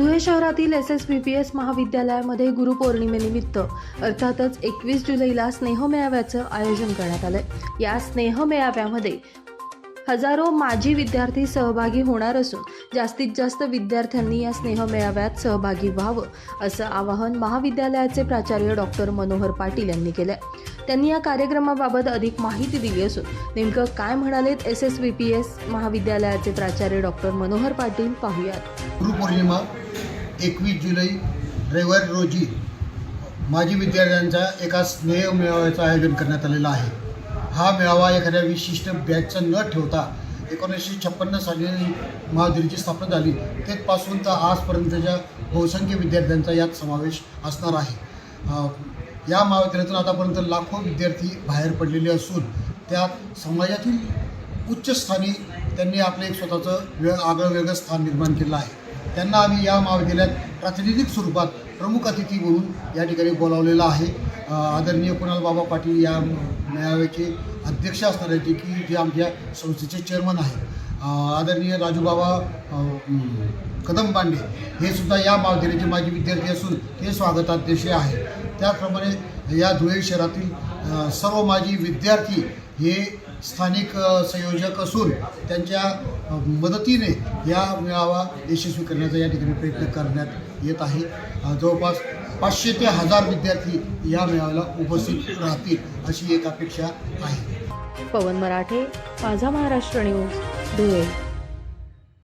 धुळे शहरातील S S B P S महाविद्यालयामध्ये गुरुपौर्णिमेनिमित्त अर्थातच एकवीस जुलैला स्नेहमेळाव्याचं आयोजन करण्यात आलंय. या स्नेहमेळाव्यामध्ये हजारो माजी विद्यार्थी सहभागी होणार असून जास्तीत जास्त विद्यार्थ्यांनी या स्नेह मेळाव्यात सहभागी व्हावं असं आवाहन महाविद्यालयाचे प्राचार्य डॉक्टर मनोहर पाटील यांनी केलंय. त्यांनी या कार्यक्रमाबाबत अधिक माहिती दिली असून नेमकं काय म्हणालेत S S V P S महाविद्यालयाचे प्राचार्य डॉक्टर मनोहर पाटील पाहूयात. गुरुपौर्णिमा एकवीस जुलै रविवार रोजी माजी विद्यार्थ्यांचा एका स्नेह मेळाव्याचं आयोजन करण्यात आलेलं आहे. हा मेळावा एखाद्या विशिष्ट बॅचचा न ठेवता एकोणीसशे छप्पन्न साली महाविद्यालयाची स्थापना झाली. तेथपासून तर आजपर्यंतच्या बहुसंख्य विद्यार्थ्यांचा यात समावेश असणार आहे. या महाविद्यालयातून आतापर्यंत लाखो विद्यार्थी बाहेर पडलेले असून त्यात समाजातील उच्च स्थानी त्यांनी आपलं एक स्वतःचं वेळ आगळं वेगळं स्थान निर्माण केलं आहे. त्यांना आम्ही या महाविद्यालयात प्रातिनिधिक स्वरूपात प्रमुख अतिथी म्हणून या ठिकाणी बोलावलेलं आहे. आदरणीय कुणाल बाबा पाटील या मेळाव्याचे अध्यक्ष असणारे की जे आमच्या संस्थेचे चेअरमन आहे आदरणीय राजूबाबा कदम पांडे हे सुद्धा या महाविद्यालयाचे माजी विद्यार्थी असून हे स्वागताध्यक्ष आहे. त्याचप्रमाणे या धुळे शहरातील सर्व माजी विद्यार्थी हे स्थानिक संयोजक असून त्यांच्या मदतीने या मेळावा यशस्वी करण्याचा या ठिकाणी प्रयत्न करण्यात येत आहे. जवळपास पाचशे ते हजार विद्यार्थी या मेळाव्याला उपस्थित राहतील अशी एक अपेक्षा आहे. पवन मराठे माझा महाराष्ट्र न्यूज धुळे.